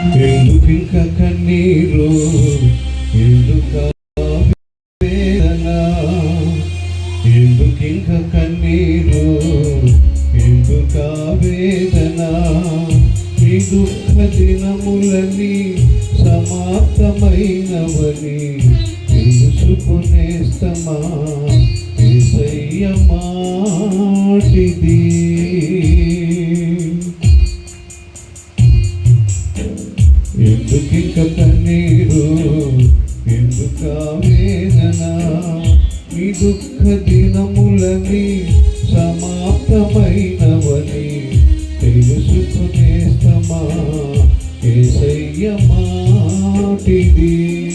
ఎందుకింక కన్నీరు ఎందుక వేదన ఎందుకింక కన్నీరు ఎందుక వేదన ఈ దుఃఖ దినములని సమాప్తమైనవని తెలుసుకునేస్తమా ఏసయ్య మాటిది. ఇక కన్నీరు ఎందుక వేదన? ఈ దుఃఖ దినములని సమాప్తమైనవని తెలుసుకునేస్తమా? ఏసయ్య మాటిది.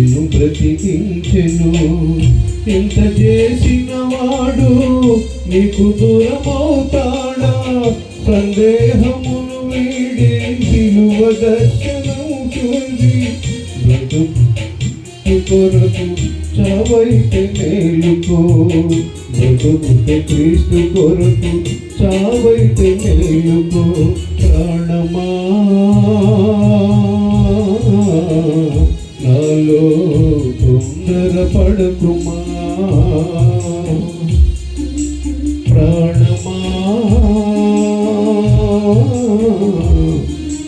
నిన్ను బ్రతికించెను. ఎంత చేసిన వాడు నీకు దూరమవుతాడా? సందేహమును వీడి సిలువ దర్శనం చూసి బ్రతుకు కొరకు చావైతే మేలుకో. బ్రతుకుతే క్రీస్తు కొరకు చావైతే మేలుకో. ప్రాణమా నాలో తొందర ప్రాణమా?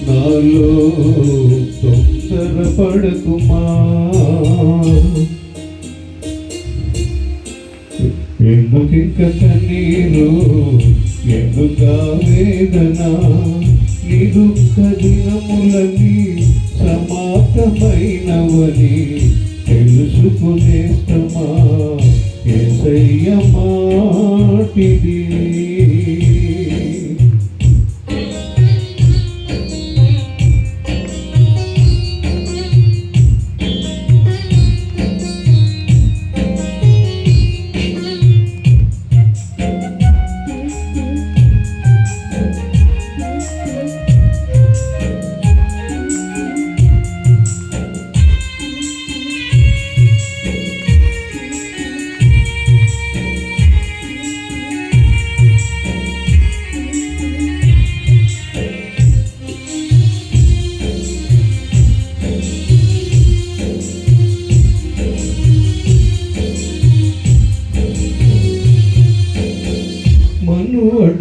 నాలో తొందర ఎందుకింక కన్నీరు? ఎందుక వేదన? నీ దుఃఖ దినములని సమాప్తమైనవని తెలుసుకునేస్తమా? ఎసయ్య మాటిది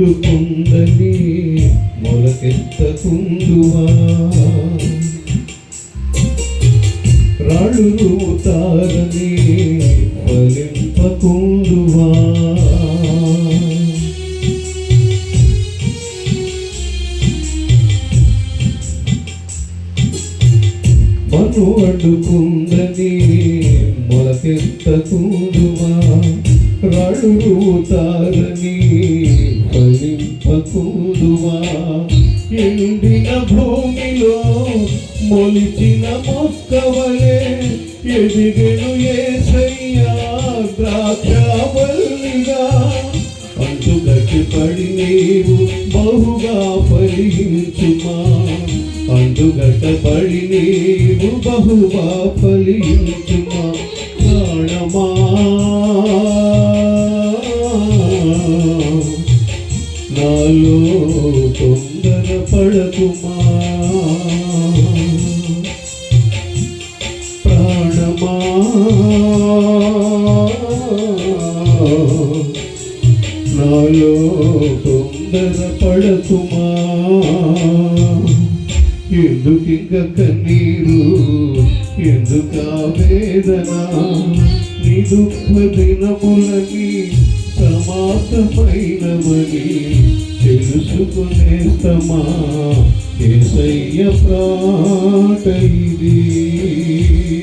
మను మొలకెత్తకుందువా రాళ్ళు తారని ఫలింపకుందువా మను అడ్డుకుందని మొలకెత్తకుందువా రాళ్ళు తారని మొలిచిన మొక్కవలే ఎదిగెను ఏసయ్యా ద్రాక్షవల్లిగా. అంటుగట్టి నీవు బహుగా ఫలించుమా. అంటుగట్టబడి నీవు బహుగా ఫలించుమా. పడకుమా నాలో తొందర ఎందుకింక కన్నీరు? ఎందుక వేదన? నీ దుఃఖ దినములని సమాప్తమైనవని తెలుసుకునేస్తమా? ఏసయ్య ప్రాట ఇది.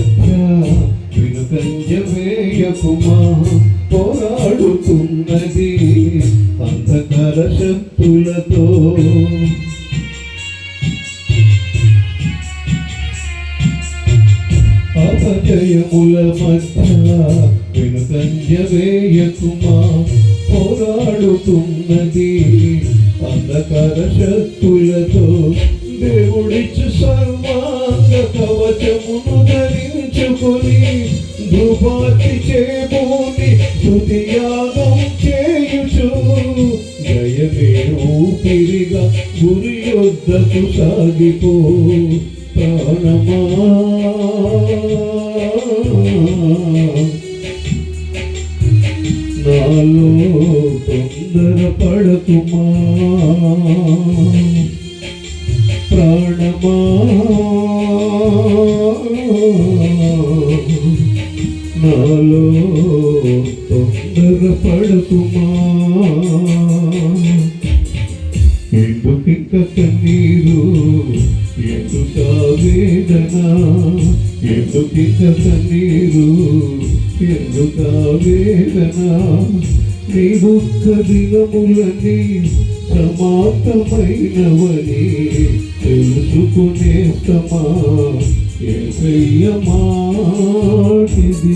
మధ్య వినుకంజ వేయకుమా పోరాడుతున్నది అంధకార శక్తులతో. అపజయముల మధ్య వినుకంజ వేయకుమా? పోరాడుతున్నది అంధకార శక్తులతో. దేవుడిచ్చు సర్వాంగ కవచమును ధరించుకొని ధృపాతి చేబూని స్తుతియాగం చేయుచు. జయమే ఊపిరిగా గురి యొద్దకు సాగిపో ప్రాణమా. నాలో తొందర పడకుమా ఎందుకింక కన్నీరు ఎందుక వేదన? ఎందుకింక కన్నీరు ఎందుక వేదన? నీ దుఃఖ దినములని సమాప్తమైనవని తెలుసుకునేస్తమా? ఏసయ్య మాటిది